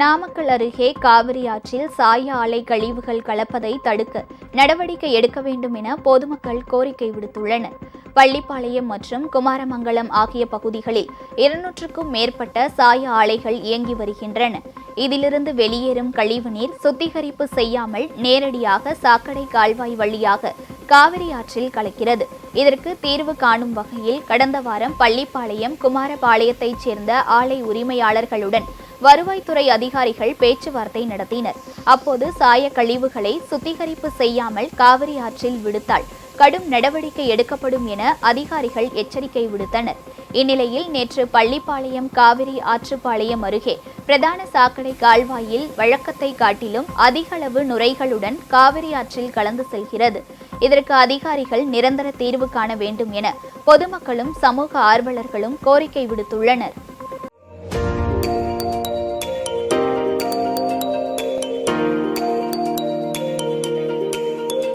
நாமக்கல் அருகே காவிரி ஆற்றில் சாய ஆலை கழிவுகள் கலப்பதை தடுக்க நடவடிக்கை எடுக்க வேண்டும் என பொதுமக்கள் கோரிக்கை விடுத்துள்ளனர். பள்ளிப்பாளையம் மற்றும் குமாரமங்கலம் ஆகிய பகுதிகளில் இருநூற்றுக்கும் மேற்பட்ட சாய ஆலைகள் இயங்கி வருகின்றன. இதிலிருந்து வெளியேறும் கழிவுநீர் சுத்திகரிப்பு செய்யாமல் நேரடியாக சாக்கடை கால்வாய் வழியாக காவிரி ஆற்றில் கலக்கிறது. இதற்கு தீர்வு காணும் வகையில் கடந்த வாரம் பள்ளிப்பாளையம் குமாரபாளையத்தைச் சேர்ந்த ஆலை உரிமையாளர்களுடன் வருவாய்த்துறை அதிகாரிகள் பேச்சுவார்த்தை நடத்தினர். அப்போது சாய கழிவுகளை சுத்திகரிப்பு செய்யாமல் காவிரி ஆற்றில் விடுத்தால் கடும் நடவடிக்கை எடுக்கப்படும் என அதிகாரிகள் எச்சரிக்கை விடுத்தனர். இந்நிலையில் நேற்று பள்ளிப்பாளையம் காவிரி ஆற்றுப்பாளையம் அருகே பிரதான சாக்கடை கால்வாயில் வழக்கத்தை காட்டிலும் அதிகளவு நுரைகளுடன் காவிரி ஆற்றில் கலந்து செல்கிறது. இதற்கு அதிகாரிகள் நிரந்தர தீர்வு காண வேண்டும் என பொதுமக்களும் சமூக ஆர்வலர்களும் கோரிக்கை விடுத்துள்ளனர்.